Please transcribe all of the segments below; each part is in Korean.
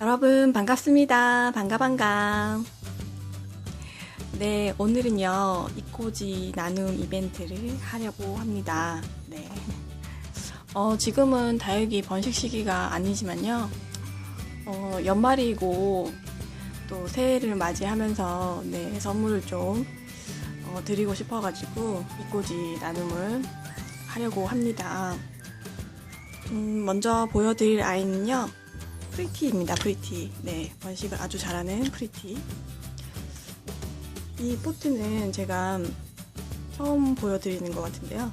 여러분 반갑습니다. 반가 반가. 네, 오늘은요 이코지 나눔 이벤트를 하려고 합니다. 네. 어, 지금은 다육이 번식 시기가 아니지만요. 어, 연말이고 또 새해를 맞이하면서 네, 선물을 좀 어, 드리고 싶어 가지고 이꼬지 나눔을 하려고 합니다. 음, 먼저 보여드릴 아이는요. 프리티입니다. 프리티. 네, 번식을 아주 잘하는 프리티. 이 포트는 제가 처음 보여드리는 것 같은데요.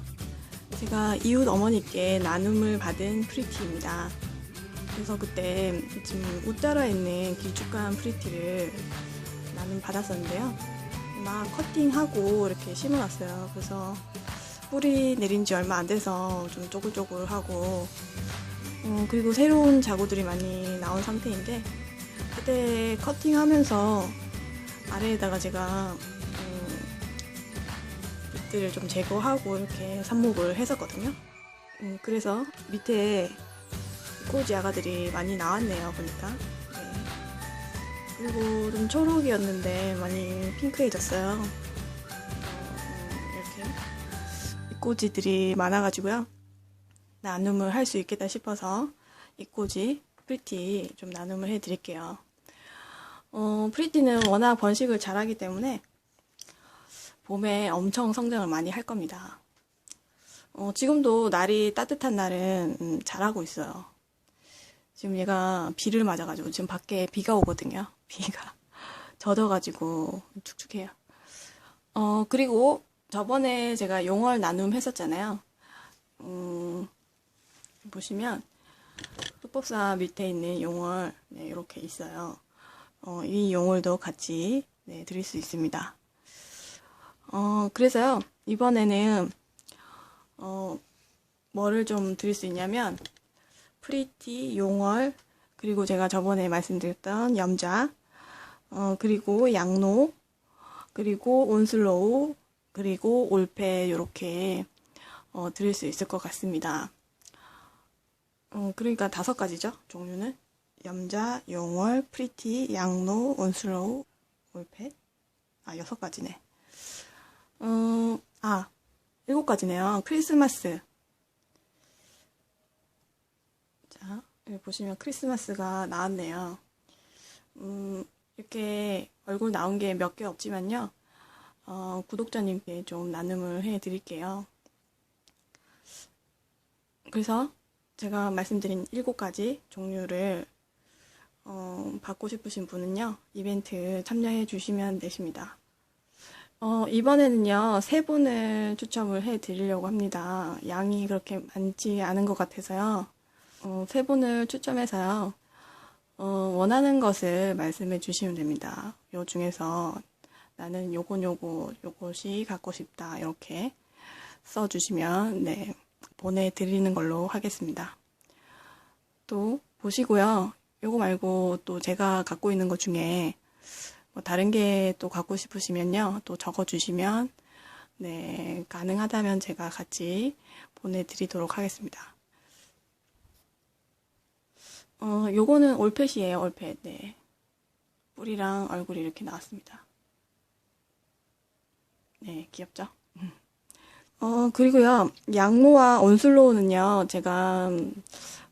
제가 이웃 어머니께 나눔을 받은 프리티입니다. 그래서 그때 지금 웃자라에 있는 길쭉한 프리티를 나눔 받았었는데요. 막 커팅하고 이렇게 심어놨어요. 그래서 뿌리 내린 지 얼마 안 돼서 좀 쪼글쪼글하고 어, 그리고 새로운 자구들이 많이 나온 상태인데 그때 커팅하면서 아래에다가 제가 음, 잎들을 좀 제거하고 이렇게 삽목을 했었거든요. 음, 그래서 밑에 꼬지 아가들이 많이 나왔네요 보니까. 네. 그리고 좀 초록이었는데 많이 핑크해졌어요. 잎꽂이들이 많아가지고요. 나눔을 할 수 있겠다 싶어서 잎꽂이 프리티 좀 나눔을 해드릴게요. 어, 프리티는 워낙 번식을 잘하기 때문에 봄에 엄청 성장을 많이 할 겁니다. 어, 지금도 날이 따뜻한 날은 음, 잘하고 있어요. 지금 얘가 비를 맞아가지고 지금 밖에 비가 오거든요. 비가 젖어가지고 축축해요. 어, 그리고 저번에 제가 용월 나눔 했었잖아요. 음, 보시면 흑법사 밑에 있는 용월 네, 이렇게 있어요. 어, 이 용월도 같이 네, 드릴 수 있습니다. 어, 그래서요 이번에는 어, 뭐를 좀 드릴 수 있냐면 프리티, 용월 그리고 제가 저번에 말씀드렸던 염자 어, 그리고 양노 그리고 온슬로우 그리고 올페 이렇게 어, 드릴 수 있을 것 같습니다. 어, 그러니까 다섯 가지죠. 종류는 염자, 용월, 프리티, 양노, 온슬로우, 올페. 아 여섯 가지네. 어, 아 일곱 가지네요. 크리스마스. 자 여기 보시면 크리스마스가 나왔네요. 음, 이렇게 얼굴 나온 게 몇 개 없지만요. 어, 구독자님께 좀 나눔을 해 드릴게요. 그래서 제가 말씀드린 일곱 가지 종류를 어, 받고 싶으신 분은요, 이벤트 참여해 주시면 되십니다. 어, 이번에는요, 세 분을 추첨을 해 드리려고 합니다. 양이 그렇게 많지 않은 것 같아서요. 어, 세 분을 추첨해서요, 어, 원하는 것을 말씀해 주시면 됩니다. 요 중에서 나는 요건 요거, 요것이 갖고 싶다. 이렇게 써주시면, 네, 보내드리는 걸로 하겠습니다. 또, 보시고요. 요거 말고 또 제가 갖고 있는 것 중에 뭐 다른 게 또 갖고 싶으시면요. 또 적어주시면, 네, 가능하다면 제가 같이 보내드리도록 하겠습니다. 어, 요거는 올펫이에요, 올펫. 네. 뿌리랑 얼굴이 이렇게 나왔습니다. 네, 귀엽죠? 어, 그리고요, 양모와 온슬로우는요, 제가,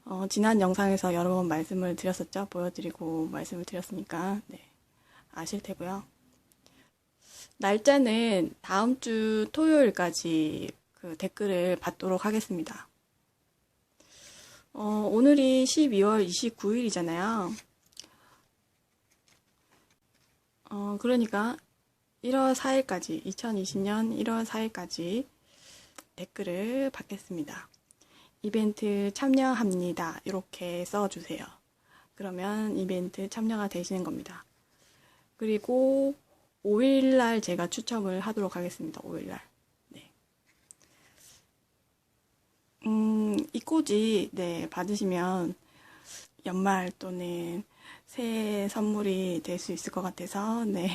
어, 지난 영상에서 여러 번 말씀을 드렸었죠? 보여드리고 말씀을 드렸으니까, 네. 아실 테고요. 날짜는 다음 주 토요일까지 그 댓글을 받도록 하겠습니다. 어, 오늘이 12월 29일이잖아요. 어, 그러니까 1월 4일까지, 2020년 1월 4일까지 댓글을 받겠습니다. 이벤트 참여합니다. 이렇게 써주세요. 그러면 이벤트 참여가 되시는 겁니다. 그리고 5일날 제가 추첨을 하도록 하겠습니다. 5일날. 네. 음, 이 꽂이, 네, 받으시면 연말 또는 새해 선물이 될 수 있을 것 같아서, 네.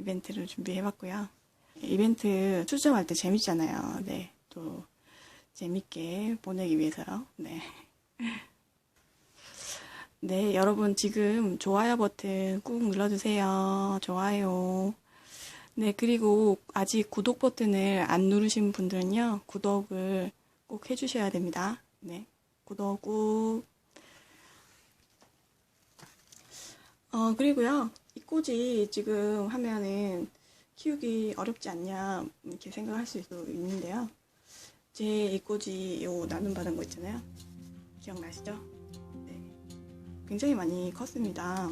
이벤트를 준비해봤고요. 이벤트 추첨할 때 재밌잖아요. 네. 또, 재밌게 보내기 위해서요. 네. 네, 여러분 지금 좋아요 버튼 꾹 눌러주세요. 좋아요. 네, 그리고 아직 구독 버튼을 안 누르신 분들은요, 구독을 꼭 해주셔야 됩니다. 네, 구독 꾹. 어, 그리고요, 이 꽃이 지금 하면은 키우기 어렵지 않냐, 이렇게 생각할 수도 있는데요. 제이 꽃이 요 나눔 받은 거 있잖아요. 기억나시죠? 네. 굉장히 많이 컸습니다.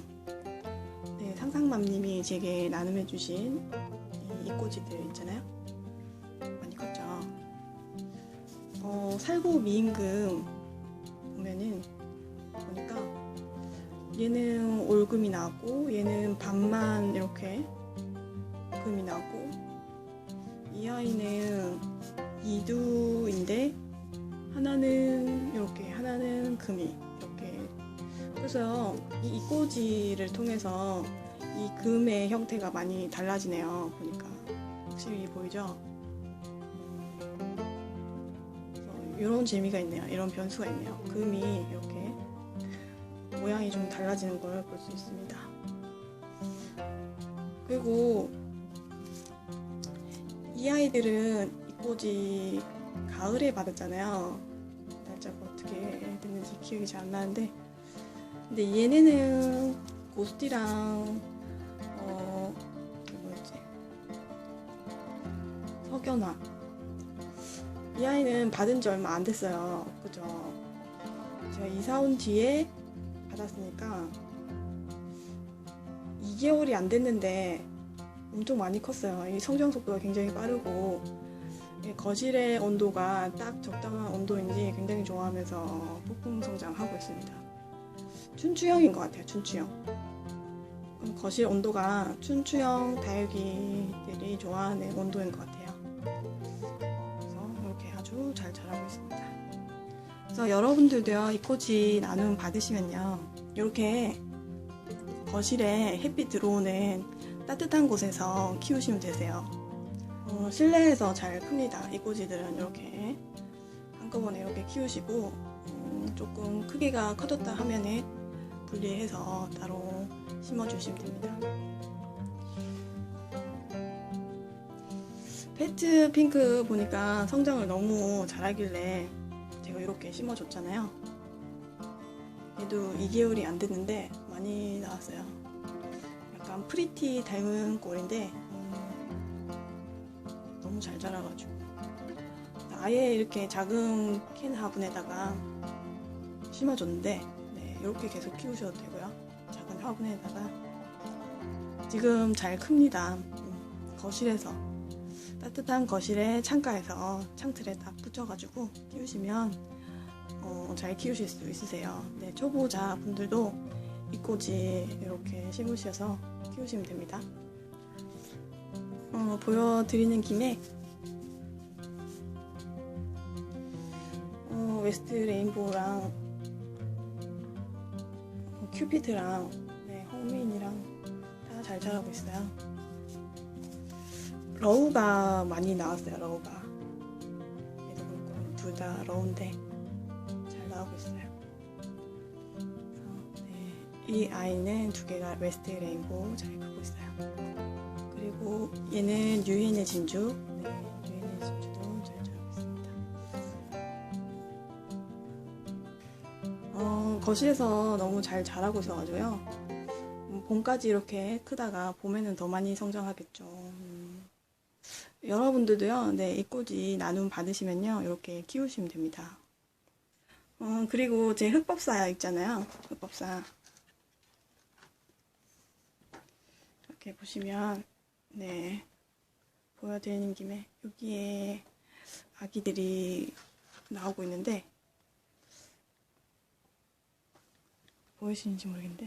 네, 상상맘님이 제게 나눔해주신 이 꽃이들 있잖아요. 많이 컸죠. 어, 살구 미임금 얘는 올금이 나왔고 얘는 반만 이렇게 금이 나고 이 아이는 이두인데 하나는 이렇게 하나는 금이 이렇게. 그래서 이 이꼬지를 통해서 이 금의 형태가 많이 달라지네요 보니까. 확실히 보이죠? 이런 재미가 있네요. 이런 변수가 있네요. 금이 이렇게 모양이 좀 달라지는 걸 볼 수 있습니다 그리고 이 아이들은 이꼬지 가을에 받았잖아요. 날짜가 어떻게 됐는지 기억이 잘 안 나는데, 근데 얘네는 고스티랑 어 뭐였지 석연화 이 아이는 받은 지 얼마 안 됐어요. 그죠? 제가 이사 온 뒤에 받았으니까 2개월이 안 됐는데 엄청 많이 컸어요. 이 성장 속도가 굉장히 빠르고 이 거실의 온도가 딱 적당한 온도인지 굉장히 좋아하면서 폭풍 성장하고 있습니다. 춘추형인 것 같아요. 춘추형. 거실 온도가 춘추형 다육이들이 좋아하는 온도인 것 같아요. 그래서 이렇게 아주 잘 자라고 있습니다. 그래서 여러분들도요 이 꽃이 나눔 받으시면요 이렇게 거실에 햇빛 들어오는 따뜻한 곳에서 키우시면 되세요. 어, 실내에서 잘 큽니다. 이 꼬지들은 이렇게 한꺼번에 이렇게 키우시고 음, 조금 크기가 커졌다 하면은 분리해서 따로 심어주시면 됩니다. 페트 핑크 보니까 성장을 너무 잘하길래 제가 이렇게 심어줬잖아요. 얘도 2개월이 안 됐는데 많이 나왔어요. 약간 프리티 닮은 꼴인데 음, 너무 잘 자라가지고 아예 이렇게 작은 캔 화분에다가 심어줬는데 네, 이렇게 계속 키우셔도 되고요. 작은 화분에다가 지금 잘 큽니다. 음, 거실에서 따뜻한 거실에 창가에서 창틀에 딱 붙여가지고 키우시면 어, 잘 키우실 수 있으세요. 네, 초보자 분들도 이 꽃이 이렇게 심으셔서 키우시면 됩니다. 어, 보여드리는 김에 어, 웨스트 레인보우랑 어, 큐피드랑 네, 홈민이랑 다 잘 자라고 있어요. 러우가 많이 나왔어요. 러우가 얘도 그렇고 둘 다 러우인데 잘 나오고 있어요. 그래서, 네, 이 아이는 두 개가 웨스트 레인보우 잘 크고 있어요. 그리고 얘는 유엔의 진주. 네, 유엔의 진주도 잘 자라고 있습니다. 어, 거실에서 너무 잘 자라고 있어가지고요. 음, 봄까지 이렇게 크다가 봄에는 더 많이 성장하겠죠. 음. 여러분들도요, 네, 이 꽃이 나눔 받으시면요, 이렇게 키우시면 됩니다. 어, 그리고 제 흑법사 있잖아요. 흑법사. 이렇게 보시면, 네, 보여드리는 김에, 여기에 아기들이 나오고 있는데, 보이시는지 모르겠는데,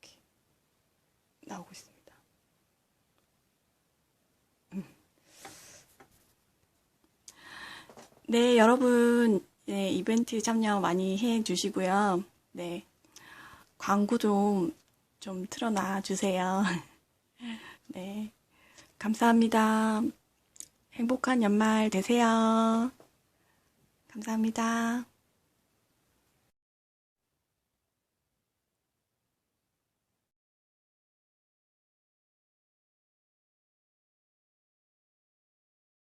이렇게 나오고 있습니다. 네, 여러분, 네, 이벤트 참여 많이 해 주시고요. 네, 광고 좀, 좀 틀어놔 주세요. 네, 감사합니다. 행복한 연말 되세요. 감사합니다.